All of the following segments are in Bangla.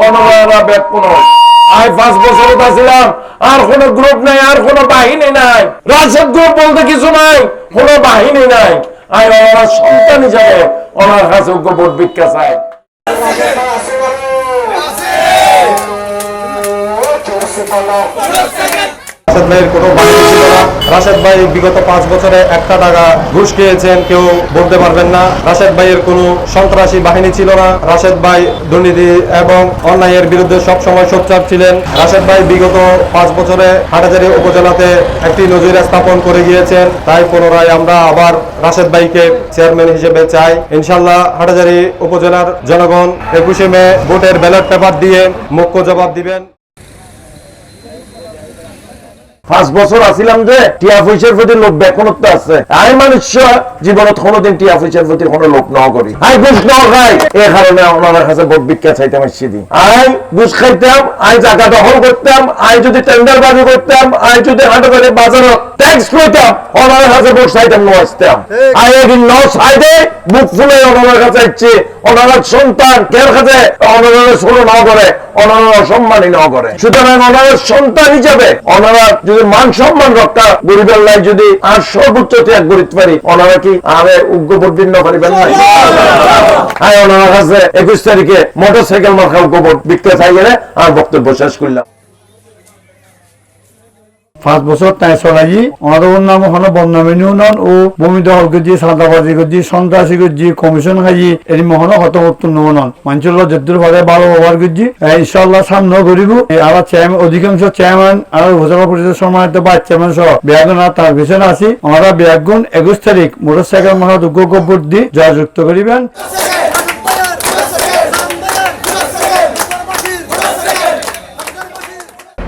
ওনারা ব্যাপন আই পাঁচ বছর ছিলাম আর কোন গ্রুপ নাই আর কোন বাহিনী নাই রাজের গ্রুপ বলতে কিছু নাই কোন বাহিনী নাই আই ওনারা সন্তান হিসাবে ওনার কাছে ভোট ভিক্ষা চায় রাশেদ ভাইয়ের কোনো রাশেদ ভাই বিগত পাঁচ বছরে একটা টাকা ঘুষ খেয়েছেন, কেউ বলতে পারবেন না। রাশেদ ভাইয়ের কোনো সন্ত্রাসী বাহিনী ছিল না। রাশেদ ভাই দুর্নীতি এবং অন্যায়ের বিরুদ্ধে সবসময় সোচ্চার ছিলেন। রাশেদ ভাই বিগত পাঁচ বছরে হাটাজারি উপজেলাতে একটি নজির স্থাপন করে গিয়েছেন। তাই পুনরায় আমরা আবার রাশেদ ভাইকে চেয়ারম্যান হিসেবে চাই। ইনশাল্লাহ হাটাজারি উপজেলার জনগণ একুশে মে ভোটের ব্যালট পেপার দিয়ে মুখ্য জবাব দিবেন। পাঁচ বছর আছিলাম যে টিয়া পয়সার প্রতি লোক বেকনত্ব আছে। আই মানুষ জীবনত কোনোদিন টিয়া পয়সার প্রতি কোনো লোক ন করি আই ঘুষ ন খাই এ কারণে ওনার কাছে ভোট ভিক্ষা চাইতাম আসছি দি। আই ঘুষ খাইতাম আই জায়গা দখল করতাম আই যদি টেন্ডার বাজি করতাম আই যদি হাঁটাবাড়ি বাজারত ট্যাক্স করতাম ওনার কাছে ভোট চাইতাম ন আসতাম। আই একদিন ন সাইডে বুক ফুলে ওনার কাছে ইচ্ছে ওনার সন্তান কের কাছে? ওনার ষোলো ন করে ওনারা অসম্মানই ন করে সুতরাং ওনারা সন্তান হিসাবে ওনারা যদি মান সম্মান রক্ষা গরিবের লাই যদি আর সর্বোচ্চ ত্যাগ করিতে পারি, ওনারা কি আরে উগ্রবর্তীর্ণ করিবেন নাই হ্যাঁ ওনারা কাছে একুশ তারিখে মোটর সাইকেল মার্কা উগ্র বিক্রে গেলে আর বক্তব্য শেষ করলাম। পাঁচ বছর তাই চলাই আমাদের নাম হলো বন্যামিনী উন্নয়ন ও ভূমি দখল করছি সাদাবাজি করছি সন্ত্রাসী করছি কমিশন খাইছি এর মহন হত উত্তন্ন উন্নয়ন মানুষের যদ্দুর ভাবে ভালো ব্যবহার করছি ইনশাল্লাহ সামনে করিব আর চেয়ারম্যান অধিকাংশ চেয়ারম্যান আর উপজেলা পরিষদের সম্মানিত বা চেয়ারম্যান সহ। ব্যাগুন আর তার পিছনে আছি আমরা ব্যাগুন একুশ তারিখ মোটর সাইকেল মহা যোগ্য ভোট দিয়ে জয়যুক্ত করিবেন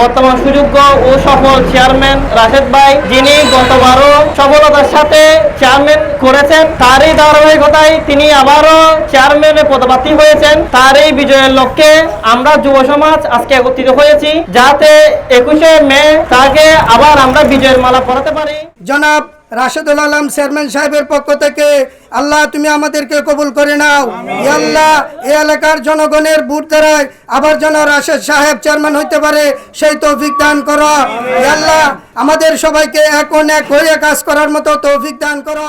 বর্তমান সুযোগ্য ও সফল চেয়ারম্যান রাশেদ ভাই, যিনি গতবারও সফলতার সাথে চেয়ারম্যান করেছেন, তারই ধারাবাহিকতায় তিনি আবারও চেয়ারম্যানে পদপ্রার্থী হয়েছেন। তার এই বিজয়ের লক্ষ্যে আমরা যুব সমাজ আজকে একত্রিত হয়েছি, যাতে একুশে মে তাকে আবার আমরা বিজয়ের মালা পড়াতে পারি। জনাব রাশেদুল আলম চেয়ারম্যান সাহেবের পক্ষ থেকে আল্লাহ তুমি আমাদেরকে কবুল করে নাও। আল্লাহ এ এলাকার জনগণের বুট দ্বারায় আবার যেন রাশেদ সাহেব চেয়ারম্যান হইতে পারে সেই তৌফিক দান করো। আল্লাহ আমাদের সবাইকে এখন এক হয়ে কাজ করার মতো তৌফিক দান করো।